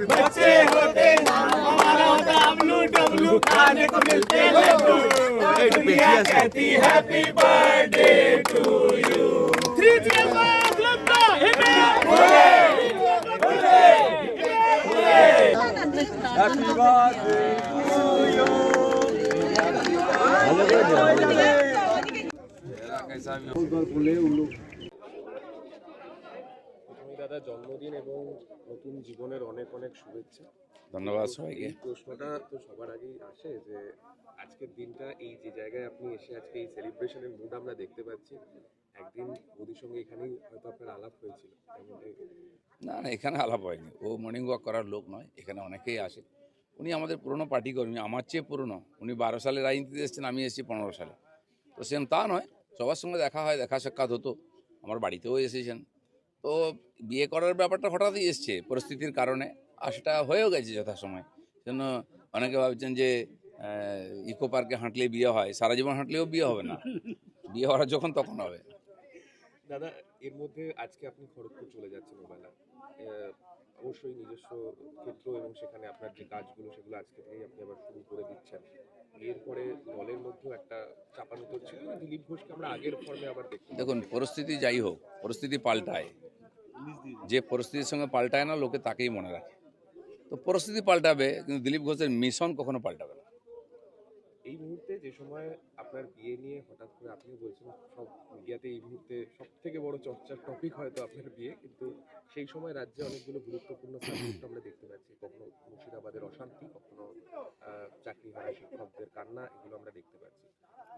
बच्चे होते हमारा होता अबलू डब्लू खाने को मिलते लड्डू दुनिया कहती happy birthday to you three zero five लंबा हिमे बोले बोले बोले happy birthday to you hello कैसा भी हो फुटबॉल बोले उन लोग দাদা জন্মদিন এবং নতুন জীবনের অনেক অনেক শুভেচ্ছা। ধন্যবাদ সবাইকে। প্রশ্নটা তো সবার আগেই আসে যে আজকের দিনটা এই যে জায়গায় আপনি এসে আজকে এই সেলিব্রেশনের মুড আমরা দেখতে পাচ্ছি একদিন মোদির সঙ্গে এখানেই হয়তো আপনার আলাপ হয়েছিল। না না এখানে আলাপ হয়নি। ও মর্নিং ওয়াক করার লোক নয় এখানে অনেকেই আসে। উনি আমাদের পুরনো পার্টি কর্মী আমার চেয়ে পুরনো। উনি বারো সালে রাজনীতিতে এসেছেন আমি এসেছি পনেরো সালে। তো সেম তা নয় সবার সঙ্গে দেখা হয় দেখা সাক্ষাৎ হতো। আমার বাড়িতেও এসেছেন। তো বিয়ে করার ব্যাপারটা হঠাৎই এসছে পরিস্থিতির কারণে আর সেটা হয়েও গেছে যথাসময়। জন্য অনেকে ভাবছেন যে ইকো পার্কে হাঁটলে বিয়ে হয় সারা জীবন হাঁটলেও বিয়ে হবে না। বিয়ে হওয়ার যখন তখন হবে। দাদা এর মধ্যে আজকে আপনি খড়গপুর চলে যাচ্ছেন ওবেলা। অবশ্যই নিজস্ব ক্ষেত্র এবং সেখানে আপনার যে কাজগুলো সেগুলো আজকে থেকেই আপনি আবার শুরু করে দিচ্ছেন। এরপরে দলের মধ্যেও একটা চাপানো ছিল না দিলীপ ঘোষকে আমরা আগের ফর্মে আবার দেখুন পরিস্থিতি যাই হোক পরিস্থিতি পাল্টায়। যে পরিস্থিতির সঙ্গে পাল্টায় না, লোকে তাকেই মনে রাখে। তো পরিস্থিতি পাল্টাবে, কিন্তু দিলীপ ঘোষের মিশন কখনো পাল্টাবে না। এই মুহূর্তে যে সময় আপনার বিয়ে নিয়ে হঠাৎ করে আপনি বলছেন, সব মিডিয়াতে এই মুহূর্তে সব থেকে বড় চর্চার টপিক হয়তো আপনার বিয়ে, কিন্তু সেই সময় রাজ্যে অনেকগুলো গুরুত্বপূর্ণ আমরা দেখতে পাচ্ছি। কখনো মুর্শিদাবাদের অশান্তি, কখনো চাকরি হারা শিক্ষকদের কান্না, এগুলো দেখতে পাচ্ছি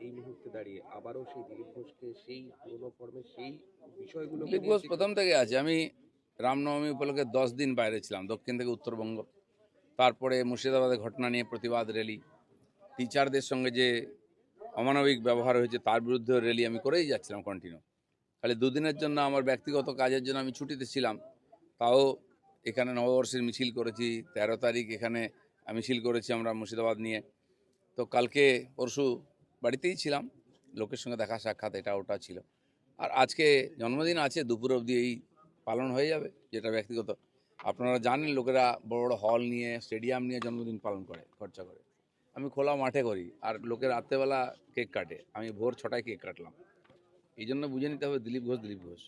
এই মুহূর্তে দাঁড়িয়ে আবারও সেই দিলীপ ঘোষকে সেই পুরনো ফর্মে সেই বিষয়গুলো দিলীপ ঘোষ প্রথম থেকে আছে। আমি রামনবমী উপলক্ষে দশ দিন বাইরে ছিলাম দক্ষিণ থেকে উত্তরবঙ্গ। তারপরে মুর্শিদাবাদের ঘটনা নিয়ে প্রতিবাদ র্যালি। টিচারদের সঙ্গে যে অমানবিক ব্যবহার হয়েছে তার বিরুদ্ধে র্যালি আমি করেই যাচ্ছিলাম কন্টিনিউ খালি দুদিনের জন্য আমার ব্যক্তিগত কাজের জন্য আমি ছুটিতে ছিলাম। তাও এখানে নববর্ষের মিছিল করেছি তেরো তারিখ এখানে মিছিল করেছি আমরা মুর্শিদাবাদ নিয়ে। তো কালকে পরশু বাড়িতেই ছিলাম, লোকের সঙ্গে দেখা সাক্ষাৎ, এটা ওটা ছিল। আর আজকে জন্মদিন আছে, দুপুর অবধি এই পালন হয়ে যাবে, যেটা ব্যক্তিগত। আপনারা জানেন, লোকেরা বড় বড় হল নিয়ে স্টেডিয়াম নিয়ে জন্মদিন পালন করে, খরচা করে। আমি খোলা মাঠে করি, আর লোকে রাত্রেবেলা কেক কাটে। আমি ভোর ছটায় কেক কাটলাম। এই জন্য বুঝে নিতে হবে, দিলীপ ঘোষ দিলীপ ঘোষ।